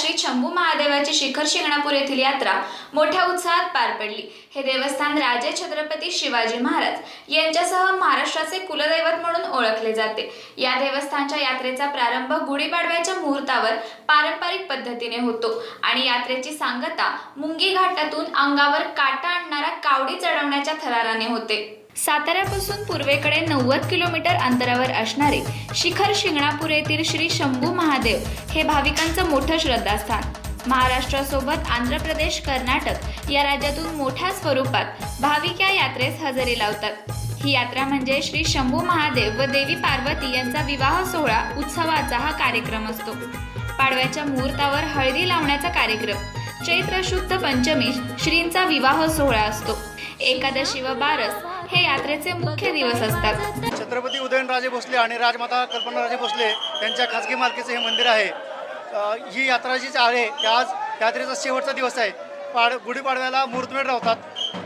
श्री शंभू महादेवाची शिखर शिंगणापूर येथील यात्रा मोठ्या उत्साहात पार पडली. हे देवस्थान राजे छत्रपती शिवाजी महाराज यांच्यासह महाराष्ट्राचे कुलदैवत म्हणून ओळखले जाते. या देवस्थानच्या यात्रेचा प्रारंभ गुढीपाडव्याच्या मुहूर्तावर पारंपरिक पद्धतीने होतो आणि यात्रेची सांगता मुंगी घाटातून अंगावर काटा आणणारा कावडी चढवण्याच्या थराराने होते. साताऱ्यापासून पूर्वेकडे नव्वद किलोमीटर अंतरावर असणारे शिखर शिंगणापूर येथील श्री शंभू महादेव हे भाविकांचं मोठं श्रद्धास्थान. महाराष्ट्रासोबत आंध्र प्रदेश कर्नाटक या राज्यातून मोठ्या स्वरूपात भाविक या यात्रेस हजेरी लावतात. ही यात्रा म्हणजे श्री शंभू महादेव व देवी पार्वती यांचा विवाह सोहळा उत्सवाचा हा कार्यक्रम असतो. पाडव्याच्या मुहूर्तावर हळदी लावण्याचा कार्यक्रम चैत्र शुद्ध पंचमी श्रींचा विवाह सोहळा असतो. एकादशी व बारस हे यात्रेचे मुख्य दिवस असतात. छत्रपती उदयनराजे भोसले आणि राजमाता कल्पनाराजे भोसले यांच्या खाजगी मालकीचं हे मंदिर आहे. ही यात्रा जी आहे. आज यात्रेचा शेवटचा दिवस आहे. पाड गुढीपाडव्याला मुहूर्तमेढ राहतात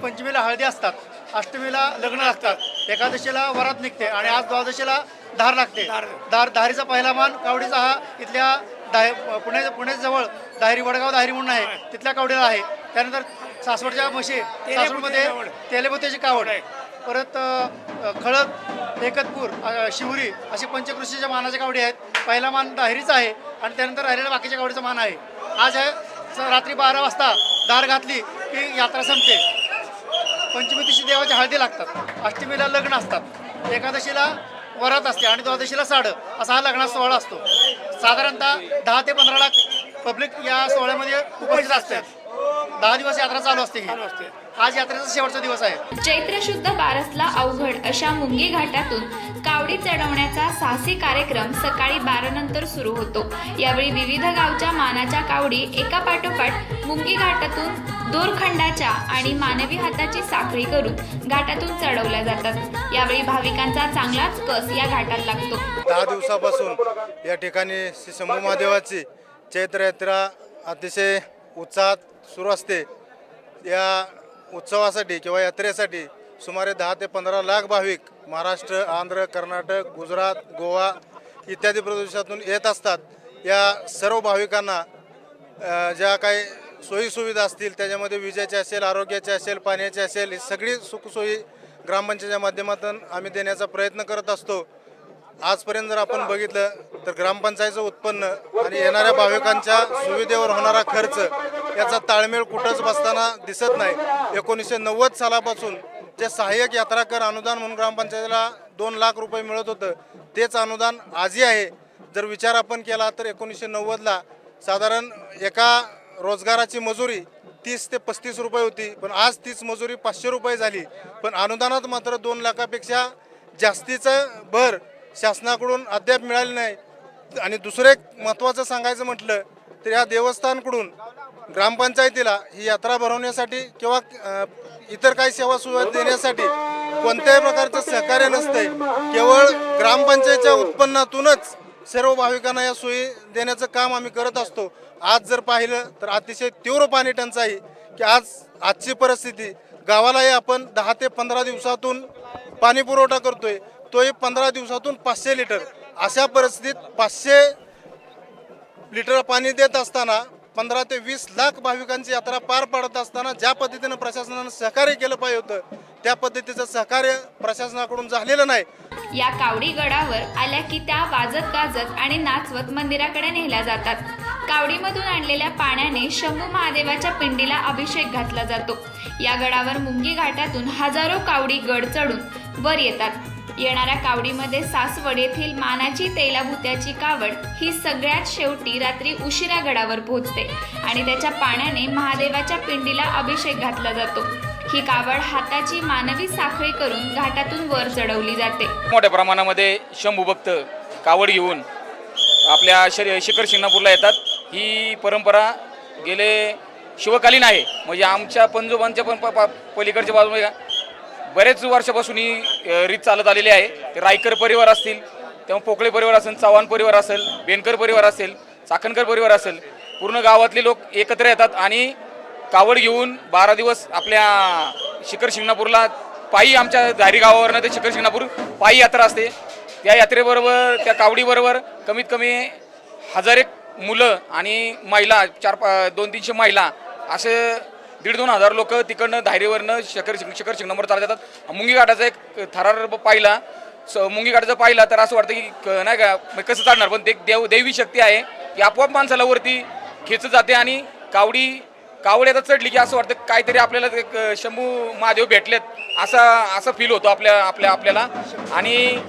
पंचमीला हळदी असतात. अष्टमीला लग्न लागतात. एकादशीला वरात निघते आणि आज द्वादशीला धार लागते. धार. धारीचा पहिला मान कावडीचा हा इथल्या दाहे पुणे पुण्याजवळ दाहेरी वडगाव दाहेरी म्हणून आहे. तिथल्या कावडीला आहे. त्यानंतर सासवडच्या म्हशी सासवडमध्ये तेलेबुत्याची कावड. परत खळद एकतपूर शिवरी अशी पंचकृषीच्या मानाच्या कावडी आहेत. पहिला मान दाहिरीचा आहे आणि त्यानंतर राहिलेला बाकीच्या कावडीचा मान आहे. आज आहे स- रात्री बारा वाजता दार घातली की यात्रा संपते. पंचमी दिवशी देवाच्या हळदी लागतात. अष्टमीला लग्न असतात. एकादशीला वरात असते आणि द्वादशीला साडं. असा हा लग्नाचा सोहळा असतो. साधारणतः दहा ते पंधरा लाख पब्लिक या सोहळ्यामध्ये उपस्थित असते दहा दिवस यात्रा चालू असते ही. आज यात्रेचा शेवटचा दिवस आहे. चैत्र शुद्ध बारसला अवघड अशा मुंगी घाटातून कावडी चढवण्याचा साहसी कार्यक्रम सकाळी बारा नंतर सुरू होतो. यावेळी विविध गावच्या मानाच्या कावडी एका पाठोपाठ मुंगी घाटातून दोरखंडाच्या आणि मानवी हाताची साखळी करून घाटातून चढवल्या जातात. यावेळी भाविकांचा चांगलाच कस या घाटात लागतो. दहा दिवसापासून या ठिकाणी श्री शंभू महादेवाची चैत्र यात्रा अतिशय उत्साहात सुरू असते. या उत्सवासाठी किंवा यात्रेसाठी सुमारे दहा ते पंधरा लाख भाविक महाराष्ट्र आंध्र कर्नाटक गुजरात गोवा इत्यादी प्रदेशातून येत असतात. या सर्व भाविकांना ज्या काही सोयीसुविधा असतील त्याच्यामध्ये विजेचे असेल आरोग्याचे असेल पाण्याचे असेल ही सगळी सुखसोयी ग्रामपंचायतच्या माध्यमातून आम्ही देण्याचा प्रयत्न करत असतो. आजपर्यंत जर आपण बघितलं तर ग्रामपंचायतीचं उत्पन्न आणि येणाऱ्या भाविकांच्या सुविधेवर होणारा खर्च याचा ताळमेळ कुठंच बसताना दिसत नाही. एकोणीसशे नव्वद सालापासून जे सहाय्यक यात्रा कर अनुदान म्हणून ग्रामपंचायतीला दोन लाख रुपये मिळत होतं तेच अनुदान आजही आहे. जर विचार आपण केला तर एकोणीसशे नव्वदला साधारण एका रोजगाराची मजुरी तीस ते पस्तीस रुपये होती पण आज तीच मजुरी पाचशे रुपये झाली. पण अनुदानात मात्र दोन लाखापेक्षा जास्तीचं भर शासनाकडून अद्याप मिळाले नाही. आणि दुसरं एक महत्त्वाचं सांगायचं म्हटलं तर या देवस्थानकडून ग्रामपंचायतीला ही यात्रा भरवण्यासाठी किंवा इतर काही सेवा सुविधा देण्यासाठी कोणत्याही प्रकारचं सहकार्य नसते केवळ ग्रामपंचायतच्या उत्पन्नातूनच सर्व भाविकांना या सोयी देण्याचं काम आम्ही करत असतो. आज जर पाहिलं तर अतिशय तीव्र पाणी टंचाई की आज आजची परिस्थिती. गावालाही आपण दहा ते पंधरा दिवसातून पाणी पुरवठा करतोय. तोही पंधरा दिवसातून पाचशे लिटर. अशा परिस्थितीत पाचशे लिटर पाणी देत असताना पंधरा ते वीस लाख भाविकांची यात्रा पार पाडत असताना ज्या पद्धतीनं प्रशासनानं सहकार्य केलं पाहिजे होतं त्या पद्धतीचं सहकार्य प्रशासनाकडून झालेलं नाही. या कावडी गडावर आल्या की त्या वाजत गाजत आणि नाचवत मंदिराकडे नेल्या जातात. कावडीमधून आणलेल्या पाण्याने शंभू महादेवाच्या पिंडीला अभिषेक घातला जातो. या गडावर मुंगी घाटातून हजारो कावडी गड चढून वर येतात. येणाऱ्या कावडीमध्ये सासवड येथील मानाची तेलाभुत्याची कावड ही सगळ्यात शेवटी रात्री उशिरा गडावर पोहोचते आणि त्याच्या पाण्याने महादेवाच्या पिंडीला अभिषेक घातला जातो. ही कावड हाताची मानवी साखळी करून घाटातून वर चढवली जाते. मोठ्या प्रमाणामध्ये शंभू भक्त कावड घेऊन आपल्या शरी शिखर शिंगणापूरला येतात. ही परंपरा गेले शिवकालीन आहे. म्हणजे आमच्या पंजोबांच्या पण प- पलीकडच्या बाजूला बरेच वर्षापासून ही रीत चालत आलेली आहे. ते रायकर परिवार असतील तेव्हा पोकळे परिवार असेल चव्हाण परिवार असेल बेनकर परिवार असेल चाकणकर परिवार असेल पूर्ण गावातले लोक एकत्र येतात आणि कावड घेऊन बारा दिवस आपल्या शिखर शिंगणापूरला पायी आमच्या धारी गावावरनं ते शिखर शिंगणापूर पायी यात्रा असते. त्या यात्रेबरोबर त्या कावडीबरोबर कमीत कमी हजार एक मुलं आणि महिला चार पा दोन तीनशे महिला असे दीड दोन हजार लोक तिकडनं धायरीवरनं शकर शिखर शिंगणावर चालत जातात. मुंगी घाटाचा एक थरार पाहिला. स मुंगी घाटाचा पाहिला तर असं वाटतं की नाही का मग कसं चालणार? पण ते एक देव देवी शक्ती आहे. की आपोआप माणसाला वरती खेचत जाते आणि कावडी कावड आता चढली की असं वाटतं काहीतरी आपल्याला एक शंभू महादेव भेटलेत. असा असं फील होतो आपल्या आपल्या आपल्याला. आणि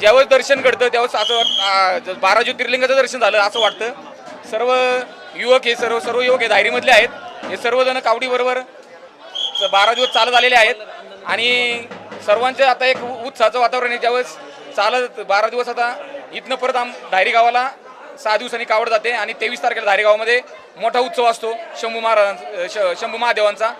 ज्यावेळेस दर्शन घडतं त्यावेळेस असं वाट- बारा ज्योतिर्लिंगाचं दर्शन झालं असं वाटतं. सर्व युवक हे सर्व सर्व युवक हे धायरीमधले आहेत. हे सर्वजण कावडीबरोबर स- बारा दिवस चालत आलेले आहेत. आणि सर्वांचे आता एक उत्साहाचं वातावरण आहे. ज्यावेळेस चालत बारा दिवस आता इथनं परत आम धायरी गावाला सहा दिवसांनी कावड जाते आणि तेवीस तारखेला धायरी गावामध्ये मोठा उत्सव असतो शंभू महाराजांचा श- शंभू महादेवांचा.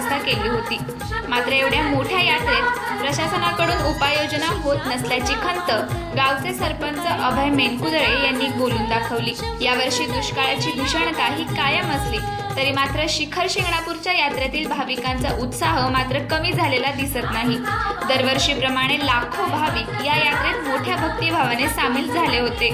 व्यवस्था केली होती. मात्र एवढ्या मोठ्या यात्रेत प्रशासनाकडून उपाययोजना होत नसल्याची खंत गावचे सरपंच अभय मेनकुदळे यांनी बोलून दाखवली. यावर्षी दुष्काळाची भीषणता ही कायम असली तरी मात्र शिखर शिंगणापूरच्या यात्रेतील भाविकांचा उत्साह मात्र कमी झालेला दिसत नाही. दरवर्षीप्रमाणे लाखो भाविक या यात्रेत मोठ्या भक्तिभावाने सामील झाले होते.